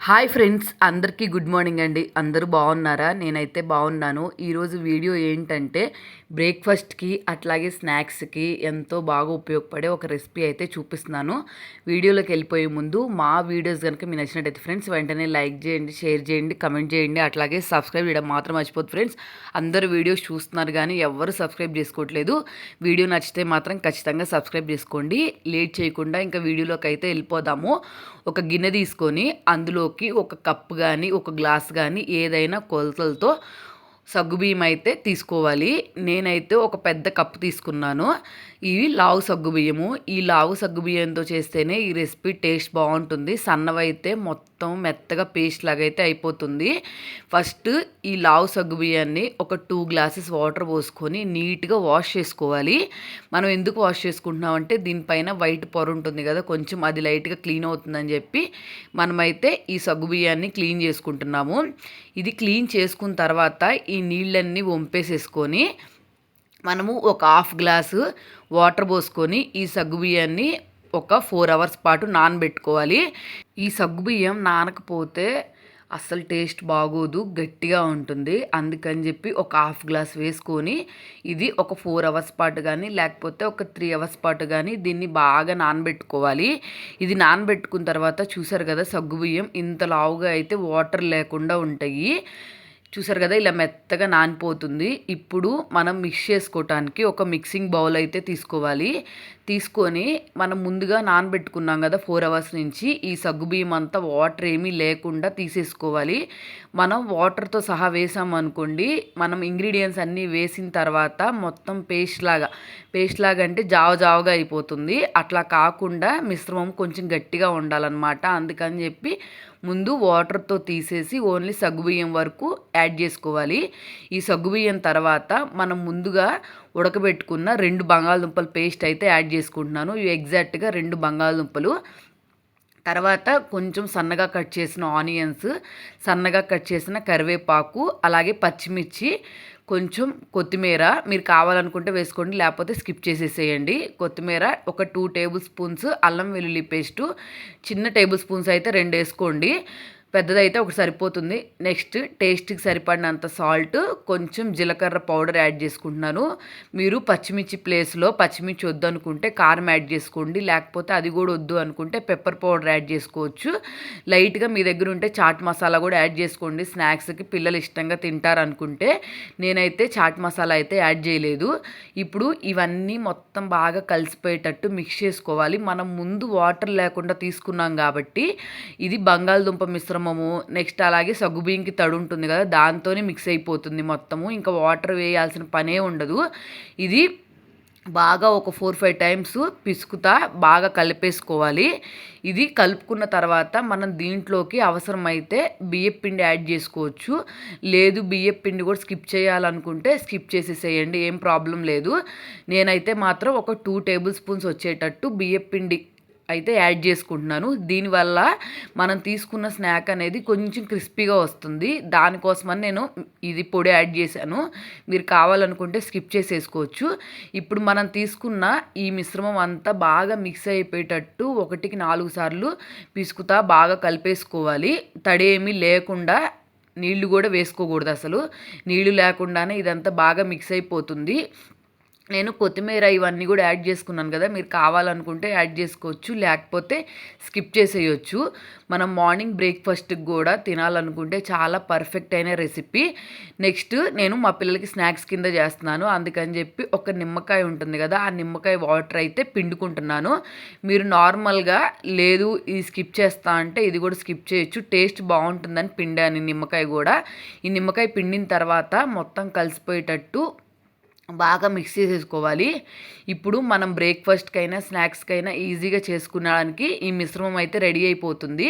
Hi friends అందరికీ good morning అండి. అందరూ బాగున్నారా? నేనైతే బాగున్నాను. ఈరోజు వీడియో ఏంటంటే బ్రేక్ఫాస్ట్కి అట్లాగే స్నాక్స్కి ఎంతో బాగా ఉపయోగపడే ఒక రెసిపీ అయితే చూపిస్తున్నాను. వీడియోలోకి వెళ్ళిపోయే ముందు మా వీడియోస్ కనుక మీకు నచ్చినట్టయితే ఫ్రెండ్స్ వెంటనే లైక్ చేయండి షేర్ చేయండి కమెంట్ చేయండి. అట్లాగే సబ్స్క్రైబ్ చేయడం మాత్రం మర్చిపోదు ఫ్రెండ్స్. అందరూ వీడియోస్ చూస్తున్నారు కానీ ఎవరు సబ్స్క్రైబ్ చేసుకోవట్లేదు. వీడియో నచ్చితే మాత్రం ఖచ్చితంగా సబ్స్క్రైబ్ చేసుకోండి. లేట్ చేయకుండా ఇంకా వీడియోలోకి అయితే వెళ్ళిపోదాము. ఒక గిన్నె తీసుకొని అందులో అందులోకి ఒక కప్పు కానీ ఒక గ్లాస్ కానీ ఏదైనా కొలతలతో సగ్గుబియ్యం అయితే తీసుకోవాలి. నేనైతే ఒక పెద్ద కప్పు తీసుకున్నాను. ఇవి లావు సగ్గుబియ్యము. ఈ లావు సగ్గుబియ్యంతో చేస్తేనే ఈ రెసిపీ టేస్ట్ బాగుంటుంది. సన్నవైతే మొత్తం మొత్తం మెత్తగా పేస్ట్ లాగా అయితే అయిపోతుంది. ఫస్ట్ ఈ లావు సగ్గుబియ్యాన్ని ఒక టూ గ్లాసెస్ వాటర్ పోసుకొని నీట్గా వాష్ చేసుకోవాలి. మనం ఎందుకు వాష్ చేసుకుంటున్నామంటే దీనిపైన వైట్ పొర ఉంటుంది కదా కొంచెం అది లైట్గా క్లీన్ అవుతుందని చెప్పి మనమైతే ఈ సగ్గుబియ్యాన్ని క్లీన్ చేసుకుంటున్నాము. ఇది క్లీన్ చేసుకున్న తర్వాత ఈ నీళ్ళన్నీ వంపేసేసుకొని మనము ఒక హాఫ్ గ్లాసు వాటర్ పోసుకొని ఈ సగ్గుబియ్యాన్ని ఒక ఫోర్ అవర్స్ పాటు నానబెట్టుకోవాలి. ఈ సగ్గుబియ్యం నానకపోతే అస్సలు టేస్ట్ బాగోదు గట్టిగా ఉంటుంది. అందుకని చెప్పి ఒక హాఫ్ గ్లాస్ వేసుకొని ఇది ఒక ఫోర్ అవర్స్ పాటు కానీ లేకపోతే ఒక త్రీ అవర్స్ పాటు కానీ దీన్ని బాగా నానబెట్టుకోవాలి. ఇది నానబెట్టుకున్న తర్వాత చూసారు కదా సగ్గుబియ్యం ఇంత లావుగా అయితే వాటర్ లేకుండా ఉంటాయి. చూసారు కదా ఇలా మెత్తగా నానిపోతుంది. ఇప్పుడు మనం మిక్స్ చేసుకోవటానికి ఒక మిక్సింగ్ బౌల్ అయితే తీసుకోవాలి. తీసుకొని మనం ముందుగా నానబెట్టుకున్నాం కదా ఫోర్ అవర్స్ నుంచి. ఈ సగ్గుబియ్యం అంతా వాటర్ ఏమీ లేకుండా తీసేసుకోవాలి. మనం వాటర్తో సహా వేసామనుకోండి మనం ఇంగ్రీడియంట్స్ అన్నీ వేసిన తర్వాత మొత్తం పేస్ట్ లాగా పేస్ట్ లాగా అంటే జావ జావగా అయిపోతుంది. అట్లా కాకుండా మిశ్రమం కొంచెం గట్టిగా ఉండాలన్నమాట. అందుకని చెప్పి ముందు వాటర్తో తీసేసి ఓన్లీ సగ్గుబియ్యం వరకు యాడ్ చేసుకోవాలి. ఈ సగ్గుబియ్యం తర్వాత మనం ముందుగా ఉడకబెట్టుకున్న రెండు బంగాళదుంపల పేస్ట్ అయితే యాడ్ చేసుకుంటున్నాను. ఇవి ఎగ్జాక్ట్గా రెండు బంగాళదుంపలు. తర్వాత కొంచెం సన్నగా కట్ చేసిన ఆనియన్స్ సన్నగా కట్ చేసిన కరివేపాకు అలాగే పచ్చిమిర్చి కొంచెం కొత్తిమీర మీరు కావాలనుకుంటే వేసుకోండి లేకపోతే స్కిప్ చేసేసేయండి. కొత్తిమీర ఒక టూ టేబుల్ స్పూన్స్ అల్లం వెల్లుల్లి పేస్టు చిన్న టేబుల్ స్పూన్స్ అయితే రెండు వేసుకోండి. పెద్దదైతే ఒకటి సరిపోతుంది. నెక్స్ట్ టేస్ట్కి సరిపడినంత సాల్ట్ కొంచెం జీలకర్ర పౌడర్ యాడ్ చేసుకుంటున్నాను. మీరు పచ్చిమిర్చి ప్లేస్లో పచ్చిమిర్చి వద్దు అనుకుంటే కారం యాడ్ చేసుకోండి. లేకపోతే అది కూడా వద్దు అనుకుంటే పెప్పర్ పౌడర్ యాడ్ చేసుకోవచ్చు. లైట్గా మీ దగ్గర ఉంటే చాట్ మసాలా కూడా యాడ్ చేసుకోండి. స్నాక్స్కి పిల్లలు ఇష్టంగా తింటారు అనుకుంటే నేనైతే చాట్ మసాలా అయితే యాడ్ చేయలేదు. ఇప్పుడు ఇవన్నీ మొత్తం బాగా కలిసిపోయేటట్టు మిక్స్ చేసుకోవాలి. మనం ముందు వాటర్ లేకుండా తీసుకున్నాం కాబట్టి ఇది బంగాళదుంప మిశ్రమం మిశ్రమము నెక్స్ట్ అలాగే సగ్గుబియ్యంకి తడి ఉంటుంది కదా దాంతోనే మిక్స్ అయిపోతుంది మొత్తము. ఇంకా వాటర్ వేయాల్సిన పనే ఉండదు. ఇది బాగా ఒక ఫోర్ ఫైవ్ టైమ్స్ పిసుకుతా బాగా కలిపేసుకోవాలి. ఇది కలుపుకున్న తర్వాత మనం దీంట్లోకి అవసరమైతే బియ్యం పిండి యాడ్ చేసుకోవచ్చు. లేదు బియ్యం పిండి కూడా స్కిప్ చేయాలనుకుంటే స్కిప్ చేసేసేయండి ఏం ప్రాబ్లం లేదు. నేనైతే మాత్రం ఒక టూ టేబుల్ స్పూన్స్ వచ్చేటట్టు బియ్యం పిండి అయితే యాడ్ చేసుకుంటున్నాను. దీనివల్ల మనం తీసుకున్న స్నాక్ అనేది కొంచెం క్రిస్పీగా వస్తుంది. దానికోసమని నేను ఇది పొడి యాడ్ చేశాను. మీరు కావాలనుకుంటే స్కిప్ చేసేసుకోవచ్చు. ఇప్పుడు మనం తీసుకున్న ఈ మిశ్రమం అంతా బాగా మిక్స్ అయిపోయేటట్టు ఒకటికి నాలుగు సార్లు పిసుకుతా బాగా కలిపేసుకోవాలి. తడి ఏమీ లేకుండా నీళ్ళు కూడా వేసుకోకూడదు అసలు. నీళ్ళు లేకుండానే ఇదంతా బాగా మిక్స్ అయిపోతుంది. నేను కొత్తిమీర ఇవన్నీ కూడా యాడ్ చేసుకున్నాను కదా మీరు కావాలనుకుంటే యాడ్ చేసుకోవచ్చు లేకపోతే స్కిప్ చేసేయచ్చు. మనం మార్నింగ్ బ్రేక్ఫాస్ట్కి కూడా తినాలనుకుంటే చాలా పర్ఫెక్ట్ అయిన రెసిపీ. నెక్స్ట్ నేను మా పిల్లలకి స్నాక్స్ కింద చేస్తున్నాను అందుకని చెప్పి ఒక నిమ్మకాయ ఉంటుంది కదా ఆ నిమ్మకాయ వాటర్ అయితే పిండుకుంటున్నాను. మీరు నార్మల్గా లేదు ఇది స్కిప్ చేస్తా అంటే ఇది కూడా స్కిప్ చేయొచ్చు టేస్ట్ బాగుంటుందని పిండాను నిమ్మకాయ కూడా. ఈ నిమ్మకాయ పిండిన తర్వాత మొత్తం కలిసిపోయేటట్టు బాగా మిక్స్ చేసేసుకోవాలి. ఇప్పుడు మనం బ్రేక్ఫాస్ట్కైనా స్నాక్స్కైనా ఈజీగా చేసుకునడానికి ఈ మిశ్రమం అయితే రెడీ అయిపోతుంది.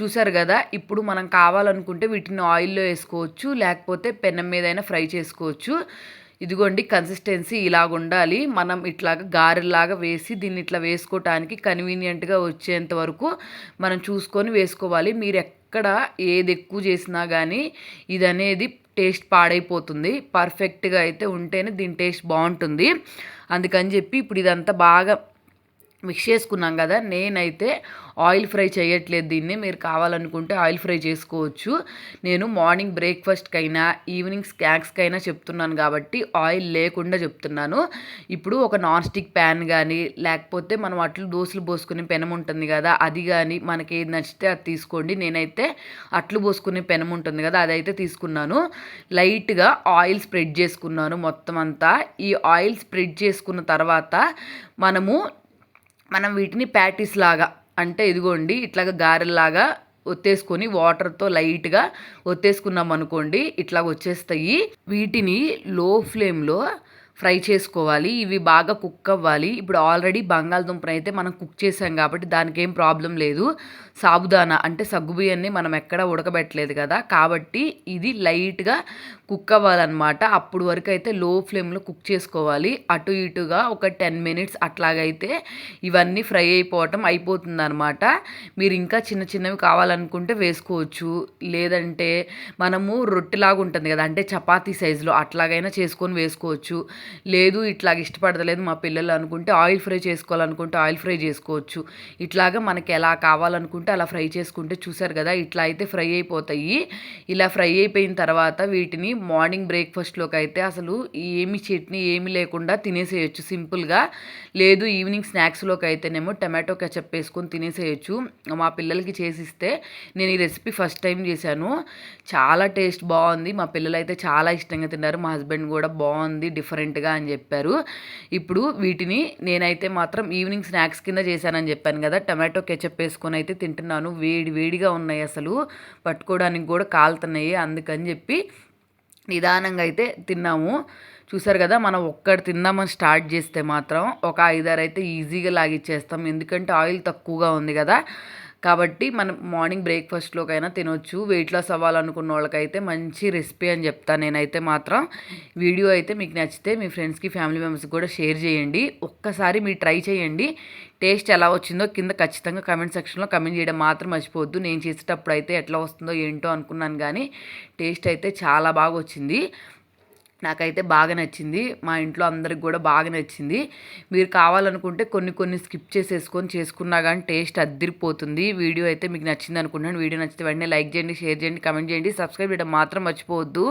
చూసారు కదా ఇప్పుడు మనం కావాలనుకుంటే వీటిని ఆయిల్లో వేసుకోవచ్చు లేకపోతే పెనం మీదైనా ఫ్రై చేసుకోవచ్చు. ఇదిగోండి కన్సిస్టెన్సీ ఇలాగ ఉండాలి. మనం ఇట్లాగా గారెలాగా వేసి దీన్ని ఇట్లా వేసుకోవటానికి కన్వీనియంట్గా వచ్చేంత వరకు మనం చూసుకొని వేసుకోవాలి. మీరు ఎక్కడ ఏది ఎక్కువ చేసినా కానీ ఇది అనేది టేస్ట్ పాడైపోతుంది. పర్ఫెక్ట్గా అయితే ఉంటేనే దీని టేస్ట్ బాగుంటుంది. అందుకని చెప్పి ఇప్పుడు ఇదంతా బాగా మిక్స్ చేసుకున్నాం కదా నేనైతే ఆయిల్ ఫ్రై చేయట్లేదు దీన్ని. మీరు కావాలనుకుంటే ఆయిల్ ఫ్రై చేసుకోవచ్చు. నేను మార్నింగ్ బ్రేక్ఫాస్ట్కైనా ఈవినింగ్ స్నాక్స్కైనా చెప్తున్నాను కాబట్టి ఆయిల్ లేకుండా చెప్తున్నాను. ఇప్పుడు ఒక నాన్ స్టిక్ ప్యాన్ కానీ లేకపోతే మనం అట్లు దోశలు పోసుకునే పెనం ఉంటుంది కదా అది కానీ మనకి ఏది నచ్చితే అది తీసుకోండి. నేనైతే అట్లు పోసుకునే పెనం ఉంటుంది కదా అదైతే తీసుకున్నాను. లైట్గా ఆయిల్ స్ప్రెడ్ చేసుకున్నాను మొత్తం అంతా ఈ ఆయిల్ స్ప్రెడ్ చేసుకున్న తర్వాత మనము మనం వీటిని ప్యాటీస్ లాగా అంటే ఇదిగోండి ఇట్లాగా గారెల్లాగా ఒత్తేసుకొని వాటర్తో లైట్గా ఒత్తేసుకున్నాం అనుకోండి ఇట్లా వచ్చేస్తాయి. వీటిని లో ఫ్లేమ్లో ఫ్రై చేసుకోవాలి ఇవి బాగా కుక్ అవ్వాలి. ఇప్పుడు ఆల్రెడీ బంగాళదుంపను అయితే మనం కుక్ చేసాం కాబట్టి దానికి ఏం ప్రాబ్లం లేదు. సాబుదానా అంటే సగ్గుబియ్యాన్ని మనం ఎక్కడ ఉడకబెట్టలేదు కదా. కాబట్టి ఇది లైట్గా కుక్ అవ్వాలన్నమాట. అప్పుడు వరకు అయితే లో ఫ్లేమ్లో కుక్ చేసుకోవాలి. అటు ఇటుగా ఒక టెన్ మినిట్స్ అట్లాగైతే ఇవన్నీ ఫ్రై అయిపోవటం అయిపోతుంది అనమాట మీరు ఇంకా చిన్న చిన్నవి కావాలనుకుంటే వేసుకోవచ్చు. లేదంటే మనము రొట్టెలాగా ఉంటుంది కదా అంటే చపాతీ సైజులో అట్లాగైనా చేసుకొని వేసుకోవచ్చు. లేదు ఇట్లాగ ఇష్టపడతలేదు మా పిల్లలు అనుకుంటే ఆయిల్ ఫ్రై చేసుకోవాలనుకుంటే ఆయిల్ ఫ్రై చేసుకోవచ్చు. ఇట్లాగా మనకి ఎలా కావాలనుకుంటే అలా ఫ్రై చేసుకుంటే చూసారు కదా ఇట్లా అయితే ఫ్రై అయిపోతాయి. ఇలా ఫ్రై అయిపోయిన తర్వాత వీటిని మార్నింగ్ బ్రేక్ఫాస్ట్లోకి అయితే అసలు ఏమి చట్నీ ఏమి లేకుండా తినేసేయచ్చు సింపుల్గా. లేదు ఈవినింగ్ స్నాక్స్లోకి అయితేనేమో టమాటో కెచప్ వేసుకొని తినేసేయచ్చు. మా పిల్లలకి చేసిస్తే నేను ఈ రెసిపీ ఫస్ట్ టైం చేశాను. చాలా టేస్ట్ బాగుంది. మా పిల్లలు అయితే చాలా ఇష్టంగా తిన్నారు. మా హస్బెండ్ కూడా బాగుంది డిఫరెంట్ డిఫరెంట్గా అని చెప్పారు. ఇప్పుడు వీటిని నేనైతే మాత్రం ఈవినింగ్ స్నాక్స్ కింద చేశానని చెప్పాను కదా టమాటో కెచప్ వేసుకొని అయితే తింటున్నాను. వేడి వేడిగా ఉన్నాయి అసలు పట్టుకోవడానికి కూడా కాలుతున్నాయి అందుకని చెప్పి నిదానంగా అయితే తిన్నాము. చూసారు కదా మనం ఒక్కటి తిందామని స్టార్ట్ చేస్తే మాత్రం ఒక ఐదారు అయితే ఈజీగా లాగిచ్చేస్తాం. ఎందుకంటే ఆయిల్ తక్కువగా ఉంది కదా కాబట్టి మనం మార్నింగ్ బ్రేక్ఫాస్ట్లోకైనా తినొచ్చు. వెయిట్ లాస్ అవ్వాలనుకున్న వాళ్ళకైతే మంచి రెసిపీ అని చెప్తాను నేనైతే మాత్రం వీడియో అయితే మీకు నచ్చితే మీ ఫ్రెండ్స్కి ఫ్యామిలీ మెంబర్స్కి కూడా షేర్ చేయండి. ఒక్కసారి మీరు ట్రై చేయండి. టేస్ట్ ఎలా వచ్చిందో కింద ఖచ్చితంగా కమెంట్ సెక్షన్లో కమెంట్ చేయడం మాత్రం మర్చిపోవద్దు. నేను చేసేటప్పుడు అయితే ఎట్లా వస్తుందో ఏంటో అనుకున్నాను కానీ టేస్ట్ అయితే చాలా బాగా వచ్చింది. నాకైతే బాగా నచ్చింది. మా ఇంట్లో అందరికి కూడా బాగా నచ్చింది. మీరు కావాలనుకుంటే కొన్ని కొన్ని స్కిప్ చేసేసుకొని చేసుకున్నా కానీ టేస్ట్ అద్దరిపోతుంది వీడియో అయితే మీకు నచ్చింది అనుకుంటున్నాను. వీడియో నచ్చితే వెంటనే లైక్ చేయండి షేర్ చేయండి కమెంట్ చేయండి. సబ్స్క్రైబ్ చేయడం మాత్రం మర్చిపోవద్దు.